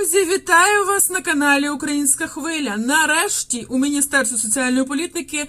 Друзі, вітаю вас на каналі Українська Хвиля. Нарешті у Міністерстві соціальної політики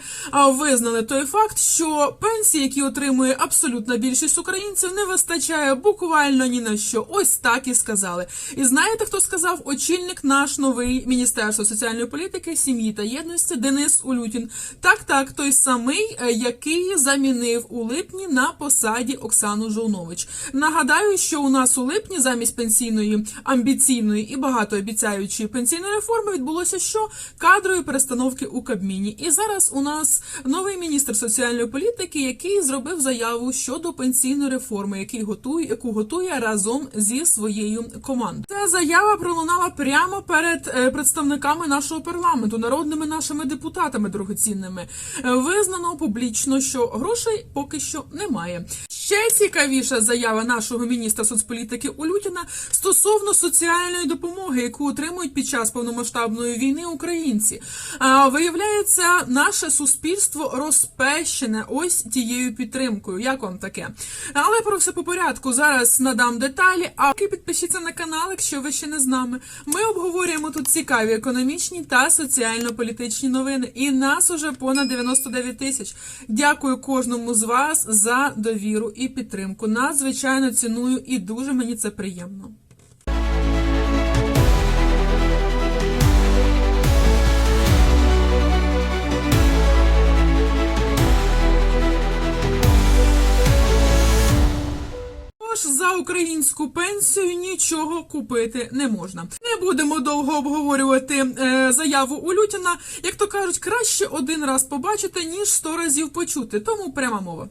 визнали той факт, що пенсії, які отримує абсолютна більшість українців, не вистачає буквально ні на що. Ось так і сказали. І знаєте, хто сказав? Очільник наш новий Міністерства соціальної політики, сім'ї та єдності Денис Улютін. Так, так, той самий, е, який замінив у липні на посаді Оксану Жолнович. Нагадаю, що у нас у липні замість пенсійної амбіційної і багатообіцяючої пенсійної реформи відбулося що кадрові перестановки у Кабміні. І зараз у нас новий міністр соціальної політики, який зробив заяву щодо пенсійної реформи, який готує, яку готує разом зі своєю командою. Ця заява пролунала прямо перед е, представниками нашого парламенту, народними нашими депутатами дорогоцінними. Е, Визнано публічно, що грошей поки що немає. Ще цікавіша заява нашого міністра соцполітики Улютіна стосовно соціальної допомоги, яку отримують під час повномасштабної війни українці. А, виявляється, наше суспільство розпещене ось тією підтримкою. Як вам таке? Але про все по порядку. Зараз надам деталі. А підпишіться на канал, якщо ви ще не з нами. Ми обговорюємо тут цікаві економічні та соціально-політичні новини. І нас уже понад 99 тисяч. Дякую кожному з вас за довіру і підтримку. Надзвичайно ціную і дуже мені це приємно. Українську пенсію нічого купити не можна. Не будемо довго обговорювати е, заяву Улютіна. Як то кажуть, краще один раз побачити, ніж сто разів почути. Тому пряма мова.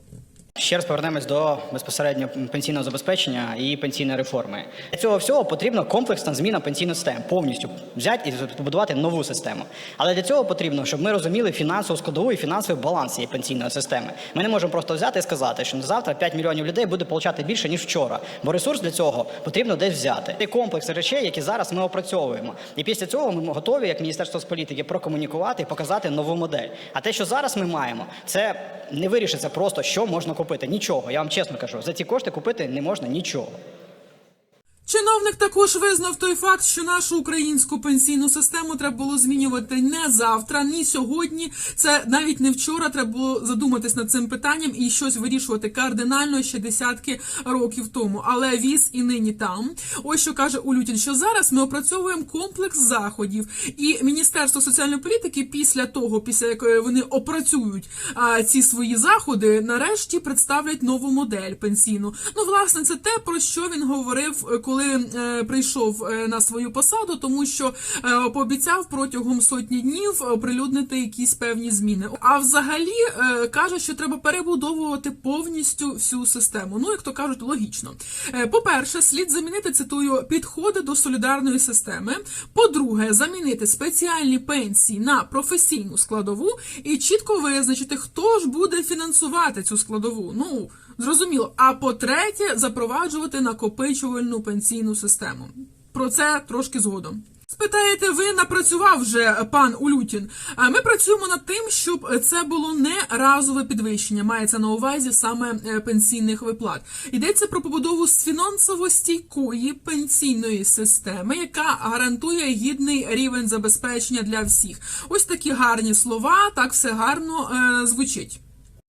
Ще раз повернемось до безпосередньо пенсійного забезпечення і пенсійної реформи. Для цього всього потрібна комплексна зміна пенсійної системи, повністю взяти і побудувати нову систему. Але для цього потрібно, щоб ми розуміли фінансову складову і фінансовий баланс цієї пенсійної системи. Ми не можемо просто взяти і сказати, що завтра 5 мільйонів людей буде получати більше ніж вчора, бо ресурс для цього потрібно десь взяти. Це комплекс речей, які зараз ми опрацьовуємо. І після цього ми готові, як міністерство з політики, прокомунікувати і показати нову модель. А те, що зараз ми маємо, це не вирішиться просто, що можна купити. Нічого. Я вам чесно кажу, за ці кошти купити не можна нічого. Чиновник також визнав той факт, що нашу українську пенсійну систему треба було змінювати не завтра, ні сьогодні. Це навіть не вчора. Треба було задуматись над цим питанням і щось вирішувати кардинально ще десятки років тому. Але віз і нині там. Ось що каже Улютін, що зараз ми опрацьовуємо комплекс заходів, і Міністерство соціальної політики після того, після якої вони опрацюють а, ці свої заходи, нарешті представлять нову модель пенсійну. Ну, власне, це те про що він говорив, е, коли е, прийшов е, на свою посаду, тому що е, пообіцяв протягом сотні днів оприлюднити якісь певні зміни. А взагалі каже, що треба перебудовувати повністю всю систему. Ну, як то кажуть, логічно. По-перше, слід замінити цитую підходи до солідарної системи. По-друге, замінити спеціальні пенсії на професійну складову і чітко визначити, хто ж буде фінансувати цю складову. Ну зрозуміло. А по-третє, запроваджувати накопичувальну пенсійну систему. Про це трошки згодом. Спитаєте, ви напрацював вже пан Улютін? А Ми працюємо над тим, щоб це було не разове підвищення. Мається на увазі саме е, пенсійних виплат. Йдеться про побудову фінансово стійкої пенсійної системи, яка гарантує гідний рівень забезпечення для всіх. Ось такі гарні слова, так все гарно е, звучить.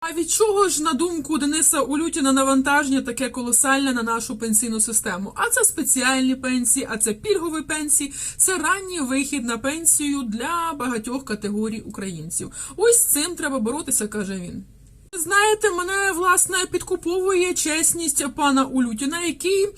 А від чого ж, на думку Дениса Улютіна, навантаження таке колосальне на нашу пенсійну систему? А це спеціальні пенсії, а це пільгові пенсії, це ранній вихід на пенсію для багатьох категорій українців. Ось з цим треба боротися, каже він. Знаєте, мене власне підкуповує чесність пана Улютіна, який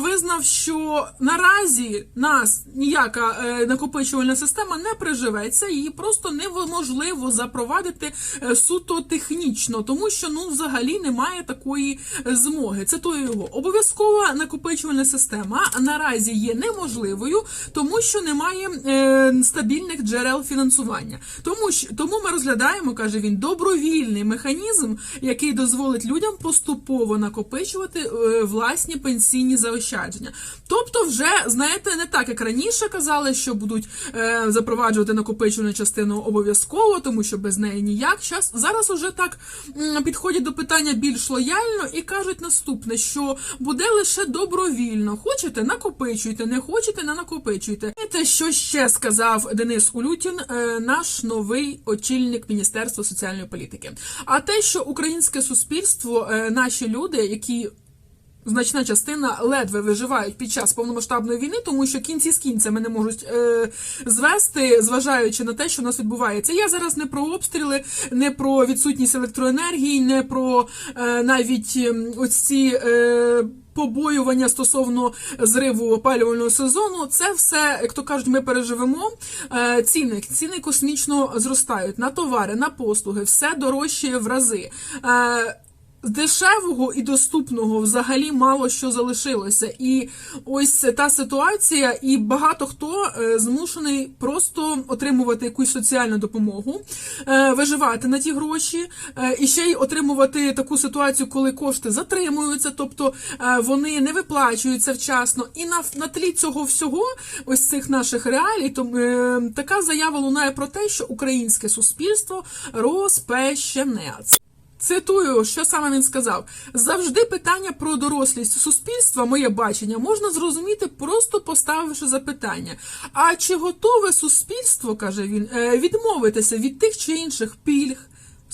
визнав, що наразі нас ніяка е, накопичувальна система не приживеться, її просто неможливо запровадити е, суто технічно, тому що ну взагалі немає такої е, змоги. То його обов'язкова накопичувальна система наразі є неможливою, тому що немає стабільних джерел фінансування. Тому що тому ми розглядаємо, каже він, добровільний механізм механізм, який дозволить людям поступово накопичувати е, власні пенсійні заощадження. Тобто, вже знаєте, не так як раніше казали, що будуть е, запроваджувати накопичувальну частину обов'язково, тому що без неї ніяк. Зараз уже так підходять до питання більш лояльно і кажуть наступне, що буде лише добровільно. Хочете, накопичуйте, не хочете, не накопичуйте. Знаєте, що ще сказав Денис Улютін, е, наш новий очільник Міністерства соціальної політики. А те, що українське суспільство, е, наші люди, які значна частина ледве виживають під час повномасштабної війни, тому що кінці з кінцями не можуть е, звести, зважаючи на те, що у нас відбувається. Я зараз не про обстріли, не про відсутність електроенергії, не про е, навіть ем, ось ці. Е, Побоювання стосовно зриву опалювального сезону, це все, як то кажуть, ми переживемо. Е, Ціни, ціни космічно зростають на товари, на послуги, все дорожчає в рази. Дешевого і доступного взагалі мало що залишилося. І ось та ситуація, і багато хто е, змушений просто отримувати якусь соціальну допомогу, е, виживати на ті гроші, е, і ще й отримувати таку ситуацію, коли кошти затримуються, тобто вони не виплачуються вчасно. І на, на тлі цього всього, ось цих наших реалій, то така заява лунає про те, що українське суспільство розпещене. Цитую, що саме він сказав: завжди питання про дорослість суспільства, моє бачення, можна зрозуміти, просто поставивши запитання. А чи готове суспільство, каже він, е, відмовитися від тих чи інших пільг?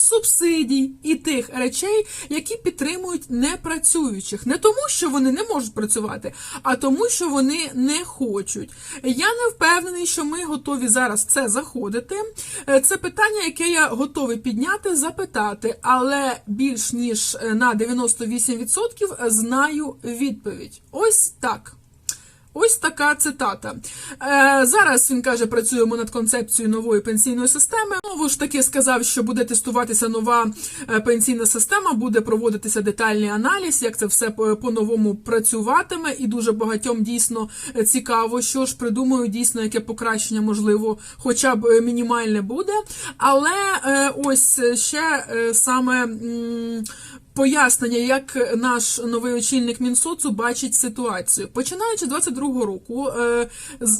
Субсидій і тих речей, які підтримують непрацюючих, не тому, що вони не можуть працювати, а тому, що вони не хочуть. Я не впевнений, що ми готові зараз це заходити. Е, Це питання, яке я готовий підняти, запитати, але більш ніж е, на 98% знаю відповідь. Ось так. Ось така цитата. Е, зараз він каже, працюємо над концепцією нової пенсійної системи. Знову ж таки сказав, що буде тестуватися нова е, пенсійна система, буде проводитися детальний аналіз, як це все по- по-новому працюватиме, і дуже багатьом дійсно е, цікаво, що ж придумають дійсно, яке покращення можливо, хоча б е, мінімальне буде. Але е, ось ще е, саме. м, Пояснення, як наш новий очільник Мінсоцу бачить ситуацію. Починаючи з 22-го року, е,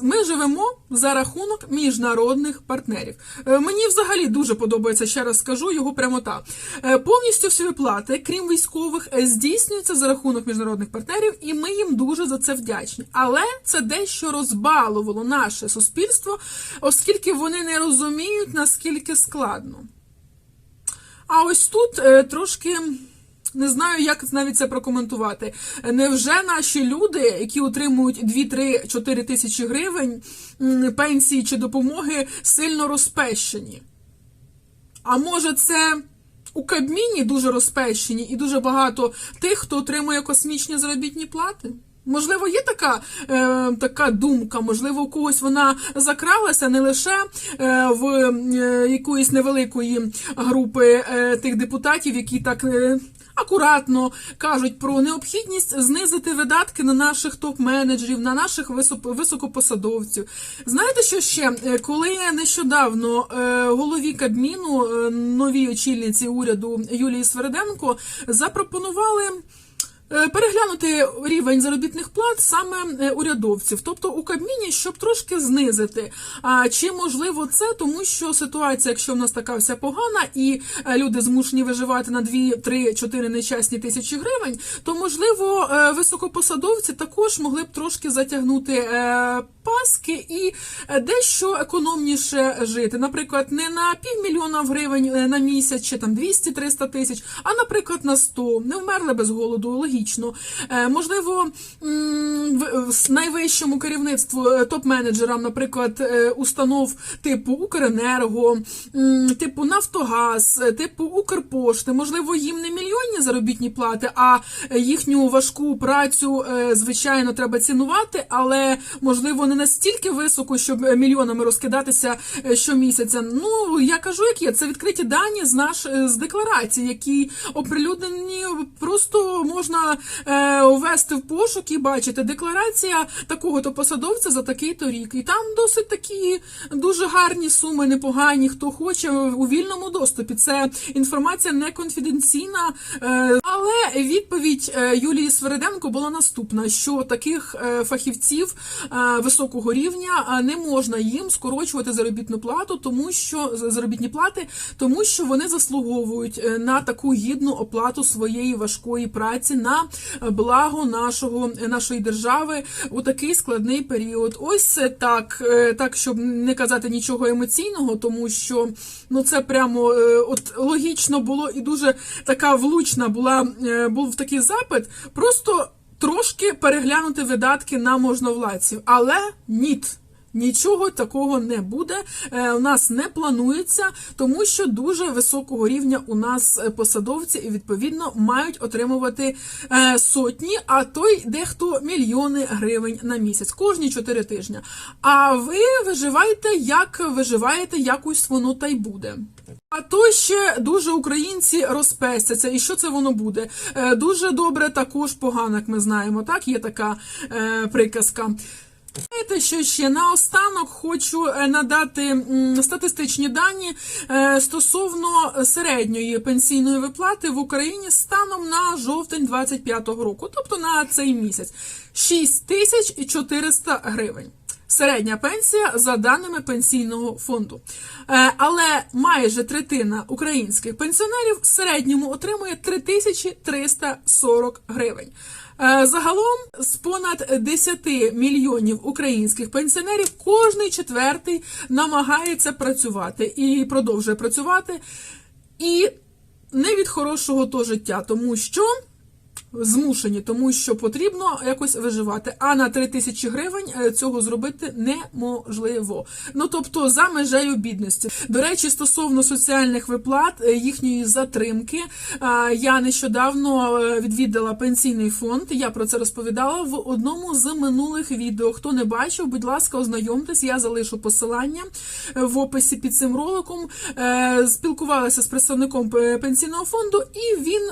ми живемо за рахунок міжнародних партнерів. Е, Мені взагалі дуже подобається, ще раз скажу його прямота. Е, Повністю всі виплати, крім військових, здійснюються за рахунок міжнародних партнерів, і ми їм дуже за це вдячні. Але це дещо розбалувало наше суспільство, оскільки вони не розуміють, наскільки складно. А ось тут трошки. Не знаю, як навіть це прокоментувати. Невже наші люди, які отримують 2-3-4 тисячі гривень пенсії чи допомоги, сильно розпещені? А може, це у Кабміні дуже розпещені і дуже багато тих, хто отримує космічні заробітні плати? Можливо, є така, е, така думка, можливо, у когось вона закралася не лише е, в е, якоїсь невеликої групи е, тих депутатів, які так е, акуратно кажуть про необхідність знизити видатки на наших топ-менеджерів, на наших високопосадовців. Знаєте, що ще? Е, Коли нещодавно е, голові Кабміну, е, новій очільниці уряду Юлії Свереденко запропонували. Е, Переглянути рівень заробітних плат саме е, урядовців, тобто у Кабміні, щоб трошки знизити. А чи можливо це, тому що ситуація, якщо в нас така вся погана, і е, люди змушені виживати на 2, 3, 4 нещасні тисячі гривень, то можливо високопосадовці також могли б трошки затягнути паски і е, дещо економніше жити. Наприклад, не на півмільйона гривень е, на місяць чи там 200-300 тисяч, а наприклад на 100. Не вмерли без голоду, логічно. Е, Можливо, найвищому керівництву топ-менеджерам, наприклад, установ типу Укренерго, типу Нафтогаз, типу Укрпошти, можливо, їм не мільйонні заробітні плати, а їхню важку працю, звичайно, треба цінувати, але можливо не настільки високо, щоб е, мільйонами розкидатися е, щомісяця. Ну я кажу, як є. Це відкриті дані з наш е, з декларації, які оприлюднені просто можна ввести в пошук і бачити декларація такого-то посадовця за такий-то рік. І там досить такі дуже гарні суми, непогані. Хто хоче у вільному доступі. Це інформація не конфіденційна. Але відповідь Юлії Свериденко була наступна: що таких фахівців е, високого рівня не можна їм скорочувати заробітну плату, тому що заробітні плати, тому що вони заслуговують е, на таку гідну оплату своєї важкої праці на е, благо нашого е, нашої держави у такий складний період. Ось це так, так щоб не казати нічого емоційного, тому що ну це прямо от логічно було і дуже така влучна була був такий запит. Просто трошки переглянути видатки на можновладців, але ніт. Нічого такого не буде. Е, у нас не планується, тому що дуже високого рівня у нас е, посадовці і відповідно мають отримувати е, сотні, а то й дехто мільйони гривень на місяць, кожні чотири тижні. А ви виживаєте, як виживаєте, якось воно та й буде. А то ще дуже українці розпестяться. І що це воно буде? Дуже добре, також погано, як ми знаємо. Так, є така приказка. Знаєте, що ще наостанок хочу е, надати статистичні дані е, стосовно середньої пенсійної виплати в Україні станом на жовтень 25-го року, тобто на цей місяць 6400 гривень. Середня пенсія за даними пенсійного фонду. Е, Але майже третина українських пенсіонерів в середньому отримує 3340 гривень. Е, Загалом з понад 10 мільйонів українських пенсіонерів кожний четвертий намагається працювати і продовжує працювати. І не від хорошого то життя, тому що змушені, тому що потрібно якось виживати. А на 3 тисячі гривень е, цього зробити неможливо. Ну тобто за межею бідності. До речі, стосовно соціальних виплат, е, їхньої затримки, е, я нещодавно відвідала пенсійний фонд. Я про це розповідала в одному з минулих відео. Хто не бачив, будь ласка, ознайомтесь. Я залишу посилання в описі під цим роликом. Спілкувалася з представником пенсійного фонду, і він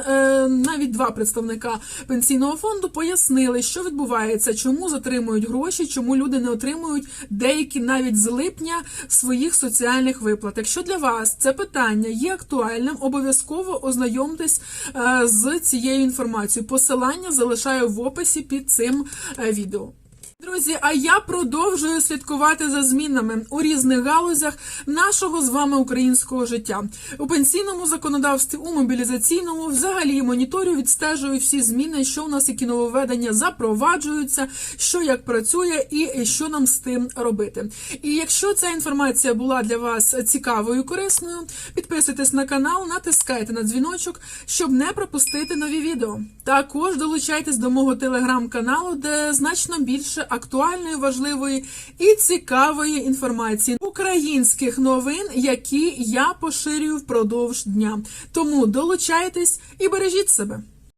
навіть два представника пенсійного фонду пояснили, що відбувається, чому затримують гроші, чому люди не отримують деякі навіть з липня своїх соціальних виплат. Якщо для вас це питання є актуальним, обов'язково ознайомтесь е, з цією інформацією. Посилання залишаю в описі під цим е, відео. Друзі, а я продовжую слідкувати за змінами у різних галузях нашого з вами українського життя у пенсійному законодавстві, у мобілізаційному, взагалі моніторю відстежую всі зміни, що у нас які нововведення запроваджуються, що як працює, і що нам з тим робити. І якщо ця інформація була для вас цікавою, корисною, підписуйтесь на канал, натискайте на дзвіночок, щоб не пропустити нові відео. Також долучайтесь до мого телеграм-каналу, де значно більше актуальної, важливої і цікавої інформації українських новин, які я поширюю впродовж дня. Тому долучайтесь і бережіть себе.